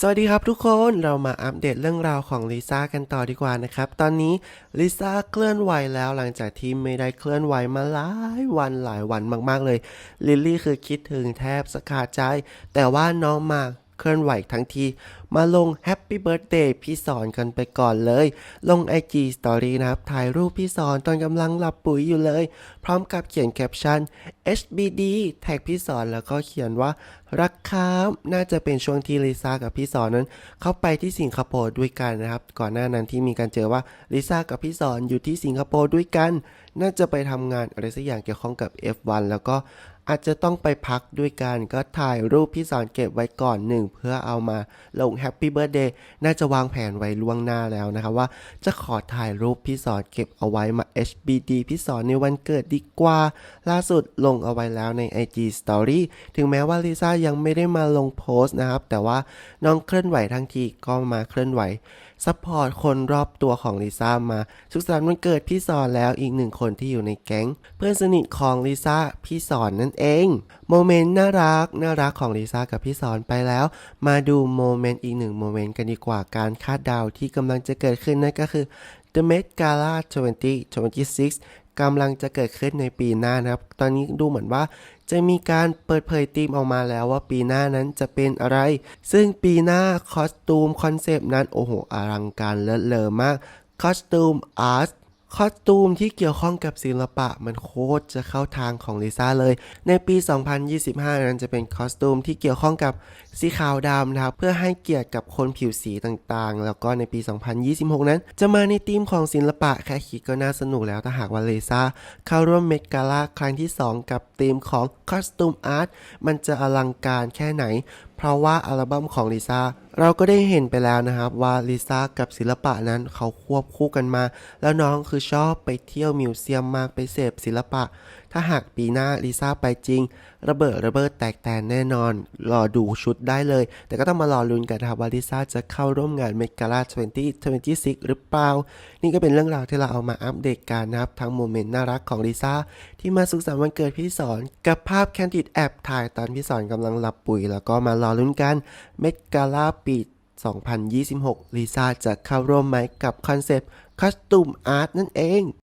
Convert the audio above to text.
สวัสดีครับทุกคนเรามาอัปเดตเรื่องราวของลิซ่ากันต่อดีกว่านะครับ ตอนนี้ลิซ่าเคลื่อนไหวแล้วหลังจากที่ไม่ได้เคลื่อนไหวมาหลายวันหลายวันมากๆเลย ลิลลี่คือคิดถึงแทบสะขาดใจ แต่ว่าน้องมาเคลื่อนไหวทั้งทีมาลงแฮปปี้เบิร์ a เดย์พี่สอนกันไปก่อนเลย ลง IG Story นะครับ ถ่ายรูปพี่สอนตอนกำลังหลับปุ๋ยอยู่เลย พร้อมกับเขียนแคปชั่น HBD แท็กพี่สอนแล้วก็เขียนว่ารักครับน่าจะเป็นช่วงที่ลิซ่ากับพี่สอนนั้น เข้าไปที่สิงคโปร์ด้วยกันนะครับ ก่อนหน้านั้นที่มีการเจอว่าลิซ่ากับพี่สอนอยู่ที่สิงคโปร์ด้วยกัน น่าจะไปทำงานอะไรสักอย่างเกี่ยวข้องกับ F1 แล้วก็อาจจะต้องไปพักด้วยกันก็ถ่ายรูปพี่สอนเก็บไว้ก่อนหนึ่งเพื่อเอามาลงแฮปปี้เบิร์ดเดย์น่าจะวางแผนไว้ล่วงหน้าแล้วนะครับว่า จะขอถ่ายรูปพี่สอนเก็บเอาไว้มา HBD พี่สอนในวันเกิดดีกว่า ล่าสุดลงเอาไว้แล้วใน IG Story ถึงแม้ว่าลิซ่ายังไม่ได้มาลงโพสต์นะครับ แต่ว่าน้องเคลื่อนไหวทั้งทีก็มาเคลื่อนไหว ซัพพอร์ตคนรอบตัวของลิซ่ามา สุขสันต์วันเกิดพี่สอนแล้วอีกหนึ่งคนที่อยู่ในแก๊ง เพื่อนสนิทของลิซ่าพี่สอนนั่นเอง โมเมนต์น่ารักน่ารักของลิซ่ากับพี่สอนไปแล้ว มาดูโมเมนต์อีกหนึ่งโมเมนต์กันดีกว่าการคาดเดาที่กำลังจะเกิดขึ้นนั่นก็คือ The Met Gala 2026 กำลังจะเกิดขึ้นในปีหน้านะครับ ตอนนี้ดูเหมือนว่าจะมีการเปิดเผยธีมออกมาแล้วว่าปีหน้านั้นจะเป็นอะไร ซึ่งปีหน้าคอสตูมคอนเซปต์นั้น โอ้โห อลังการเลิศเลอมากคอสตูมอาร์ต คอสตูมที่เกี่ยวข้องกับศิลปะมันโคตรจะเข้าทางของลิซ่าเลย ในปี 2025 นั้นจะเป็นคอสตูมที่เกี่ยวข้องกับสีขาวดำนะครับ เพื่อให้เกียรติกับคนผิวสีต่างๆ แล้วก็ในปี 2026 นั้น จะมาในธีมของศิลปะแค่คิดก็น่าสนุกแล้วถ้าหากว่าลิซ่าเข้าร่วมเมกาล่าครั้งที่ 2 กับธีมของคอสตูมอาร์ตมันจะอลังการแค่ไหน เพราะว่าอัลบั้มของลิซ่าเราก็ได้เห็นไปแล้วนะครับว่าลิซ่ากับศิลปะนั้นเขาควบคู่กันมา แล้วน้องคือชอบไปเที่ยวมิวเซียมมากไปเสพศิลปะถ้าหากปีหน้าลิซ่าไปจริง ระเบิดระเบิดแตกแตนแน่นอน รอดูชุดได้เลย แต่ก็ต้องมารอลุ้นกันนะครับว่าลิซ่าจะเข้าร่วมงานเมกาลา2026 หรือเปล่า นี่ก็เป็นเรื่องราวที่เราเอามาอัปเดตกันนะครับ ทั้งโมเมนต์น่ารักของลิซ่าที่มาสุขสันต์วันเกิดพี่สอนกับภาพแคนดิดแอบถ่ายตอนพี่สอนกำลังหลับปุ๋ย แล้วก็มารอลุ้นกันเมกาลาปี2026ลิซ่าจะเข้าร่วมไหมกับคอนเซปต์คัสตูมอาร์ตนั่นเอง